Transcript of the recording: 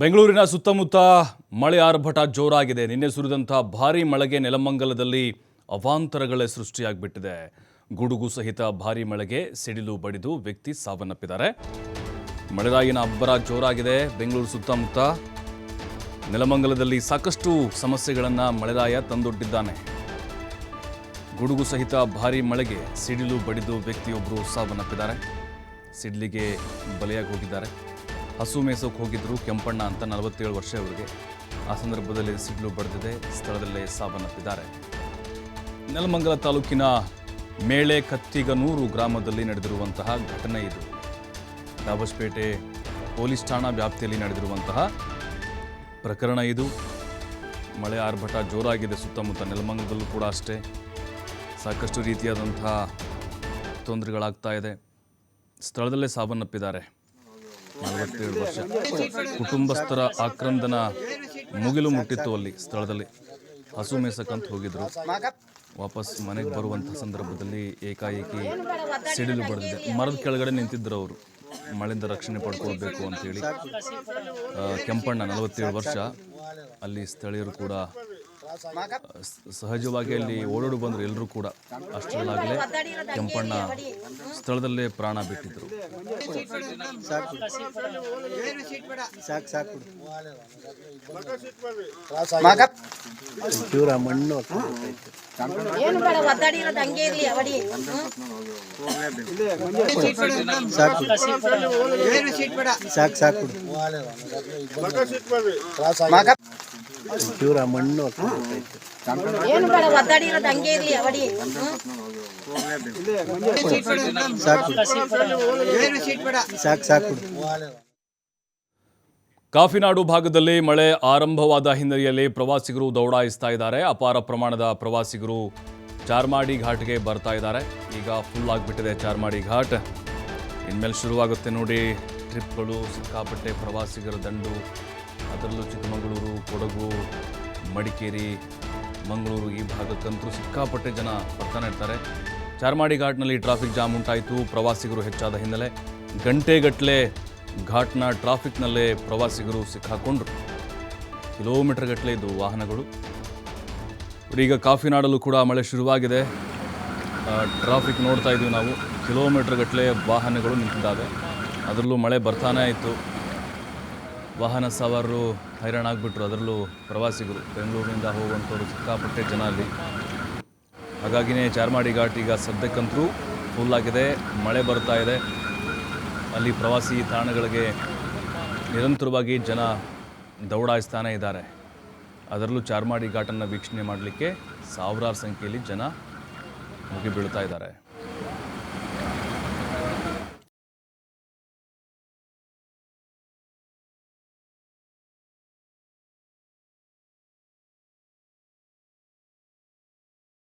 ಬೆಂಗಳೂರಿನ ಸುತ್ತಮುತ್ತ ಮಳೆ ಆರ್ಭಟ ಜೋರಾಗಿದೆ. ನಿನ್ನೆ ಸುರಿದಂಥ ಭಾರೀ ಮಳೆಗೆ ನೆಲಮಂಗಲದಲ್ಲಿ ಅವಾಂತರಗಳೇ ಸೃಷ್ಟಿಯಾಗಿಬಿಟ್ಟಿದೆ. ಗುಡುಗು ಸಹಿತ ಭಾರಿ ಮಳೆಗೆ ಸಿಡಿಲು ಬಡಿದು ವ್ಯಕ್ತಿ ಸಾವನ್ನಪ್ಪಿದ್ದಾರೆ. ಮಳೆರಾಯಿನ ಅಬ್ಬರ ಜೋರಾಗಿದೆ. ಬೆಂಗಳೂರು ಸುತ್ತಮುತ್ತ ನೆಲಮಂಗಲದಲ್ಲಿ ಸಾಕಷ್ಟು ಸಮಸ್ಯೆಗಳನ್ನು ಮಳೆರಾಯ ತಂದೊಡ್ಡಿದ್ದಾನೆ. ಗುಡುಗು ಸಹಿತ ಭಾರಿ ಮಳೆಗೆ ಸಿಡಿಲು ಬಡಿದು ವ್ಯಕ್ತಿಯೊಬ್ಬರು ಸಾವನ್ನಪ್ಪಿದ್ದಾರೆ. ಸಿಡ್ಲಿಗೆ ಬಲಿಯಾಗಿ ಹೋಗಿದ್ದಾರೆ. ಹಸು ಮೇಸೋಕೆ ಹೋಗಿದ್ರು ಕೆಂಪಣ್ಣ ಅಂತ ನಲವತ್ತೇಳು ವರ್ಷ ಇವರಿಗೆ. ಆ ಸಂದರ್ಭದಲ್ಲಿ ಸಿಡ್ಲು ಬಡಿದಿದೆ, ಸ್ಥಳದಲ್ಲೇ ಸಾವನ್ನಪ್ಪಿದ್ದಾರೆ. ನೆಲಮಂಗಲ ತಾಲೂಕಿನ ಮೇಳೆ ಕತ್ತಿಗನೂರು ಗ್ರಾಮದಲ್ಲಿ ನಡೆದಿರುವಂತಹ ಘಟನೆ ಇದು. ದಾಬಸ್ಪೇಟೆ ಪೊಲೀಸ್ ಠಾಣಾ ವ್ಯಾಪ್ತಿಯಲ್ಲಿ ನಡೆದಿರುವಂತಹ ಪ್ರಕರಣ ಇದು. ಮಳೆ ಆರ್ಭಟ ಜೋರಾಗಿದೆ ಸುತ್ತಮುತ್ತ ನೆಲಮಂಗಲದಲ್ಲೂ ಕೂಡ ಅಷ್ಟೇ. ಸಾಕಷ್ಟು ರೀತಿಯಾದಂತಹ ತೊಂದರೆಗಳಾಗ್ತಾ ಇದೆ. ಸ್ಥಳದಲ್ಲೇ ಸಾವನ್ನಪ್ಪಿದ್ದಾರೆ. ನಲವತ್ತೇಳು ವರ್ಷ. ಕುಟುಂಬಸ್ಥರ ಆಕ್ರಂದನ ಮುಗಿಲು ಮುಟ್ಟಿತ್ತು ಅಲ್ಲಿ ಸ್ಥಳದಲ್ಲಿ. ಹಸು ಮೇಸಕ್ಕಂತ ಹೋಗಿದ್ರು. ವಾಪಸ್ ಮನೆಗೆ ಬರುವಂಥ ಸಂದರ್ಭದಲ್ಲಿ ಏಕಾಏಕಿ ಸಿಡಿಲು ಬಡಿದಿದೆ. ಮರದ ಕೆಳಗಡೆ ನಿಂತಿದ್ದರು ಅವರು. ಮಳೆಯಿಂದ ರಕ್ಷಣೆ ಪಡ್ಕೊಳ್ಬೇಕು ಅಂತೇಳಿ ಕೆಂಪಣ್ಣ ನಲವತ್ತೇಳು ವರ್ಷ. ಅಲ್ಲಿ ಸ್ಥಳೀಯರು ಕೂಡ ಸಹಜವಾಗಿ ಅಲ್ಲಿ ಓಡೋಡು ಬಂದರು ಎಲ್ಲರೂ ಕೂಡ ಅಷ್ಟರಲ್ಲಾಗಲೇ ಕೆಂಪಣ್ಣ ಸ್ಥಳದಲ್ಲೇ ಪ್ರಾಣ ಬಿಟ್ಟಿದ್ರು. ಸಾಕು ಸಾಕು ಚೂರ ಮಣ್ಣು ಸಾಕು ಏನು ಬೇಡ ಸಾಕು ಹಂಗೆ ಇರ್ಲಿ ಅವಡಿ. ಸಾಕು. ಸಾಕು. ಸಾಕು. ಚೂರ ಮಣ್ಣು ಹಾಕ್ಬೇಕಾಯ್ತು. ಏನು ಬೇಡ ಒದ್ದಾಡಿರೋದು ಹಂಗೆ ಇರ್ಲಿ ಅವಡಿ. ಸಾಕು. ಸಾಕು ಸಾಕು. ಕಾಫಿನಾಡು ಭಾಗದಲ್ಲಿ ಮಳೆ ಆರಂಭವಾದ ಹಿನ್ನೆಲೆಯಲ್ಲಿ ಪ್ರವಾಸಿಗರು ದೌಡಾಯಿಸ್ತಾ ಇದ್ದಾರೆ. ಅಪಾರ ಪ್ರಮಾಣದ ಪ್ರವಾಸಿಗರು ಚಾರ್ಮಾಡಿ ಘಾಟ್ಗೆ ಬರ್ತಾ ಇದ್ದಾರೆ. ಈಗ ಫುಲ್ ಆಗಿಬಿಟ್ಟಿದೆ ಚಾರ್ಮಾಡಿ ಘಾಟ್. ಇನ್ಮೇಲೆ ಶುರುವಾಗುತ್ತೆ ನೋಡಿ. ಟ್ರಿಪ್ಗಳು ಸಿಕ್ಕಾಪಟ್ಟೆ ಪ್ರವಾಸಿಗರ ದಂಡು ಅದರಲ್ಲೂ ಚಿಕ್ಕಮಗಳೂರು, ಕೊಡಗು, ಮಡಿಕೇರಿ, ಮಂಗಳೂರು ಈ ಭಾಗಕ್ಕಂತೂ ಸಿಕ್ಕಾಪಟ್ಟೆ ಜನ ಬರ್ತಾನೆ ಇರ್ತಾರೆ. ಚಾರ್ಮಾಡಿ ಘಾಟ್ನಲ್ಲಿ ಟ್ರಾಫಿಕ್ ಜಾಮ್ ಉಂಟಾಯಿತು. ಪ್ರವಾಸಿಗರು ಹೆಚ್ಚಾದ ಹಿನ್ನೆಲೆ ಗಂಟೆಗಟ್ಟಲೆ ಘಾಟ್ನ ಟ್ರಾಫಿಕ್ನಲ್ಲೇ ಪ್ರವಾಸಿಗರು ಸಿಕ್ಕಾಕೊಂಡ್ರು. ಕಿಲೋಮೀಟರ್ ಗಟ್ಟಲೆ ಇದ್ದು ವಾಹನಗಳು. ಈಗ ನಾಡಲು ಕೂಡ ಮಳೆ ಶುರುವಾಗಿದೆ. ಟ್ರಾಫಿಕ್ ನೋಡ್ತಾ ಇದ್ದೀವಿ ನಾವು. ಕಿಲೋಮೀಟರ್ ಗಟ್ಟಲೆ ವಾಹನಗಳು ನಿಂತಿದ್ದಾವೆ. ಅದರಲ್ಲೂ ಮಳೆ ಬರ್ತಾನೆ ಇತ್ತು. ವಾಹನ ಸವಾರರು ಹೈರಾಣಾಗ್ಬಿಟ್ರು ಅದರಲ್ಲೂ ಪ್ರವಾಸಿಗರು ಬೆಂಗಳೂರಿನಿಂದ ಹೋಗುವಂಥವ್ರು ಸಿಕ್ಕಾಪಟ್ಟೆ ಜನ ಅಲ್ಲಿ. ಹಾಗಾಗಿನೇ ಚಾರ್ಮಾಡಿ ಘಾಟ್ ಈಗ ಸದ್ಯಕ್ಕಂತೂ ಫುಲ್ ಆಗಿದೆ. ಮಳೆ ಬರ್ತಾ ಇದೆ. ಅಲ್ಲಿ ಪ್ರವಾಸಿ ತಾಣಗಳಿಗೆ ನಿರಂತರವಾಗಿ ಜನ ದೌಡಾಯಿಸ್ತಾನೇ ಇದ್ದಾರೆ. ಅದರಲ್ಲೂ ಚಾರ್ಮಾಡಿ ಘಾಟನ್ನು ವೀಕ್ಷಣೆ ಮಾಡಲಿಕ್ಕೆ ಸಾವಿರಾರು ಸಂಖ್ಯೆಯಲ್ಲಿ ಜನ ಮುಗಿಬೀಳ್ತಾ ಇದ್ದಾರೆ.